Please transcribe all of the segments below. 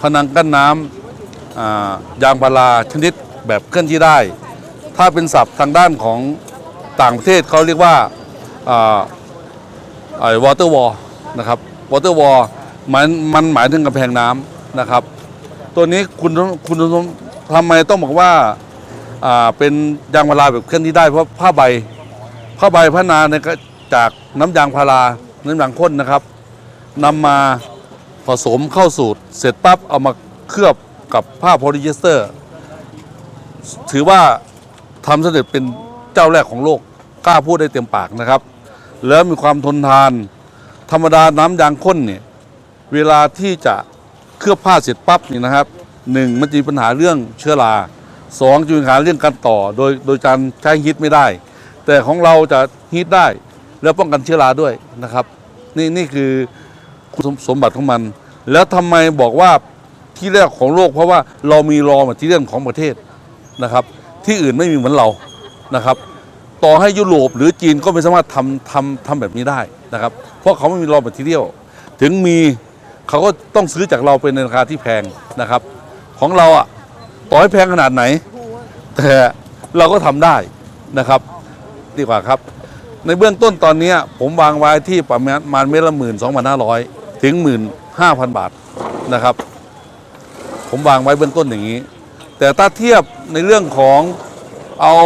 ผนังกั้นน้ำยางพาราชนิดแบบเคลื่อนที่ได้ ถ้าเป็นศัพท์ทางด้านของต่างประเทศเขาเรียกว่าไอ้วอเตอร์วอลนะครับวอเตอร์วอลมันมันหมายถึงกำแพงน้ำนะครับ ตัวนี้คุณคุณทำไมต้องบอกว่าเป็นยางพาราแบบเคลื่อนที่ได้เพราะผ้าใบผ้าใบพัฒนาเนี่ยก็จากน้ำยางพาราน้ำยางข้นนะครับ นำมาผสมเข้าสูตร เสร็จปั๊บเอามาเคลือบกับผ้าโพลีเอสเตอร์ ถือว่าทำสำเร็จเป็นเจ้าแรกของโลกกล้าพูดได้เต็มปากนะครับ แล้วมีความทนทาน ธรรมดาน้ำยางข้นเนี่ยเวลาที่จะเคลือบผ้าเสร็จปั๊บนี่นะครับหนึ่งมันจะมีปัญหาเรื่องเชื้อราสองจะมีปัญหาเรื่องการต่อ โดยโดยการใช้ฮีทไม่ได้ แต่ของเราจะฮีทได้แล้วป้องกันเชื้อราด้วยนะครับ นี่นี่คือ คุณสมบัติของมัน แล้วทำไมบอกว่าที่แรกของโลก เพราะว่าเรามีรอมาที่เรื่องของประเทศนะครับ ที่อื่นไม่มีเหมือนเรานะครับ ต่อให้ยุโรปหรือจีนก็ไม่สามารถทำทำทำแบบนี้ได้นะครับ เพราะเขาไม่มีรอมาทีเดียวถึงมีเขาก็ต้องซื้อจากเราเป็นราคาที่แพงนะครับ ของเราอะต่อให้แพงขนาดไหน แต่เราก็ทำได้นะครับ ดีกว่าครับ ในเบื้องต้นตอนนี้ผมวางไว้ที่ประมาณเมตรละหมื่นสองพันห้าร้อย ถึงหมื่นห้าพันบาทนะครับ ผมวางไว้เบื้องต้นอย่างนี้ แต่ถ้าเทียบในเรื่องของเอา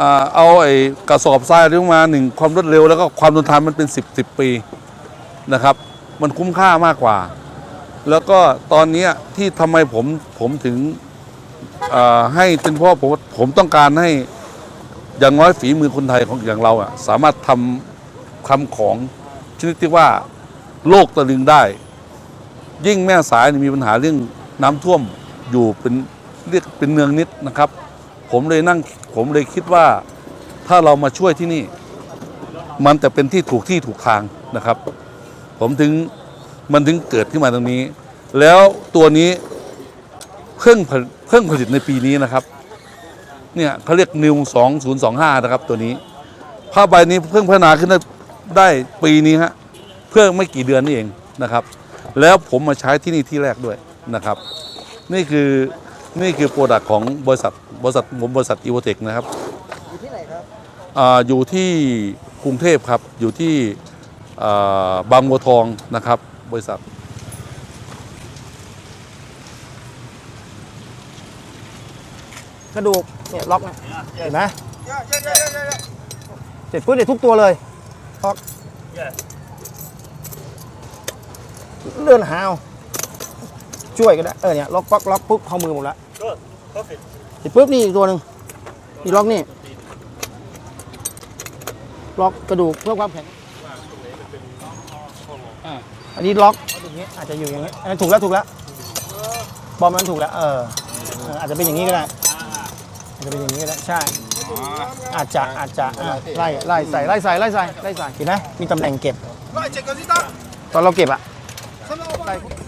อเอาไอ้กระสอบทรายเรื่องมาหนึ่งความรวดเร็วแล้วก็ความทนทานมันเป็น 10 10ปีนะครับ มันคุ้มค่ามากกว่า แล้วก็ตอนนี้ที่ทำไมผมผมถึงให้เป็นเพราะผมผมต้องการให้อย่างน้อยฝีมือคนไทยของอย่างเราอะสามารถทำทำของชนิดที่ว่า โลกตะลึงได้ ยิ่งแม่สายมีปัญหาเรื่องน้ำท่วมอยู่เป็นเรียกเป็นเนืองนิดนะครับ ผมเลยนั่งผมเลยคิดว่าถ้าเรามาช่วยที่นี่ มันจะเป็นที่ถูกที่ถูกทางนะครับ ผมถึงมันถึงเกิดขึ้นมาตรงนี้ แล้วตัวนี้เพิ่งผลิตเพิ่งผลิตในปีนี้นะครับเนี่ยเขาเรียกนิว2025 นะครับตัวนี้ผ้าใบนี้เพิ่งพัฒนาขึ้นได้ปีนี้ฮะ เพื่อไม่กี่เดือนนี่เองนะครับ แล้วผมมาใช้ที่นี่ที่แรกด้วยนะครับ นี่คือนี่คือโปรดักต์ของบริษัทบริษัทผมบริษัทอีโวเทคนะครับอยู่ที่ไหนครับอาอยู่ที่กรุงเทพครับอยู่ที่อ่าบางบัวทองนะครับ บริษัทกระดูกเนี่ยล็อกนะเห็นไหมเสร็จปุ๊บเนี่ยทุกตัวเลยล็อก เลื่อนหาว ช่วยก็ได้ เออเนี่ยล็อกป๊อกล็อกปุ๊บเข้ามือหมดละเสร็จปุ๊บนี่อีกตัวหนึ่งนี่ล็อกนี่ล็อกกระดูกเพื่อความแข็งอ่าอันนี้ล็อกอย่างนี้อาจจะอยู่อย่างนี้อันนั้นถูกแล้วถูกแล้วบอมนั้นถูกแล้วเออเอออาจจะเป็นอย่างนี้ก็ได้อาจจะเป็นอย่างนี้ก็ได้ใช่อาจจะอาจจะอะไล่ไล่ใส่ไล่ใส่ไล่ใส่ไล่ใส่เห็นไหมมีตำแหน่งเก็บตอนเราเก็บอะ ไล่